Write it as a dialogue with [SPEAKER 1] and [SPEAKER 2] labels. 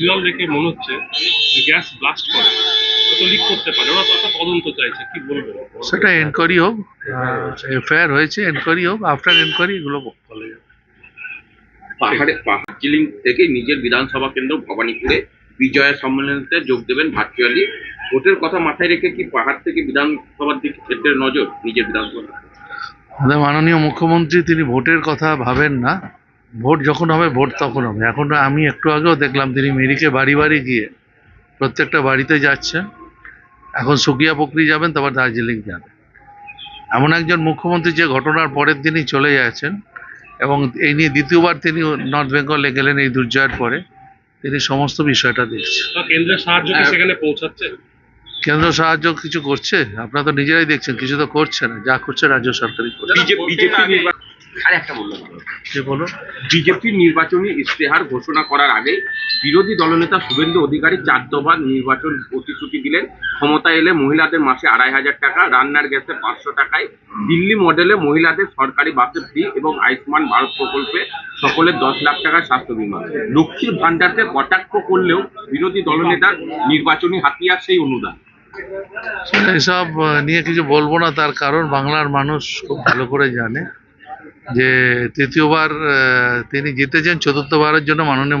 [SPEAKER 1] জল দেখে মনে হচ্ছে গ্যাস ব্লাস্ট করে। কত লিক করতে পারে ওরা তো একটা তদন্ত চাইছে কি বলবেন
[SPEAKER 2] সেটা এনকোয়ারি হোক এফআইআর হয়েছে এনকোয়ারি হোক আফটার এনকোয়ারি এগুলো বলা যাবে
[SPEAKER 3] পাহাড়ে দার্জিলিং থেকে নিজের বিধানসভা কেন্দ্র ভবানীপুরে বিজয়া সম্মেলনীতে যোগ দেবেন ভার্চুয়ালি ভোটের কথা মাথায় রেখে কি পাহাড় থেকে বিধানসভার দিকে ক্ষেত্রের নজর নিজের বিধানসভা
[SPEAKER 2] মাননীয় মুখ্যমন্ত্রী তিনি ভোটের কথা ভাবেন না। ভোট যখন হবে ভোট তখন হবে। এখন আমি একটু আগেও দেখলাম তিনি মেরিকে বাড়ি বাড়ি গিয়ে প্রত্যেকটা বাড়িতে যাচ্ছেন এখন সুকিয়া পকরি যাবেন তারপর দার্জিলিং যাবেন এমন একজন মুখ্যমন্ত্রী যে ঘটনার পরের দিনই চলে যাচ্ছেন এবং এই নিয়ে দ্বিতীয়বার তিনি নর্থ বেঙ্গলে গেলেন এই দুর্জয়ের পরে তিনি সমস্ত বিষয়টা দেখছেন।
[SPEAKER 1] তা কেন্দ্রের সাহায্য কি সেখানে পৌঁছাচ্ছে?
[SPEAKER 2] কেন্দ্র সাহায্য কিছু করছে? আপনারা তো নিজেরাই দেখছেন কিছু তো করছে না। যা করছে রাজ্য সরকারই করছে।
[SPEAKER 3] বিজেপি আর একটা বলল
[SPEAKER 2] যে বলো
[SPEAKER 3] বিজেপির নির্বাচনী ইশতেহার ঘোষণা করার আগে বিরোধী দলনেতা শুভেন্দু অধিকারী চার দফা নির্বাচন প্রতিশ্রুতি দিলেন। ক্ষমতা এলে মহিলাদের মাসে আড়াই হাজার টাকা রান্নার গ্যাসে পাঁচশো টাকায়। দিল্লি মডেলে মহিলাদের সরকারি বাসে ফ্রি এবং আয়ুষ্মান ভারত প্রকল্পে সকলের দশ লাখ টাকার স্বাস্থ্য বীমা। লক্ষ্মীর ভান্ডারকে কটাক্ষ করলেও বিরোধী দলনেতার নির্বাচনী হাতিয়ার সেই অনুদান।
[SPEAKER 2] এসব নিয়ে কিছু বলব না তার কারণ বাংলার মানুষ খুব ভালো করে জানে। যে তৃতীয়বার তিনি জিতেছেন চতুর্থবারের জন্য মাননীয়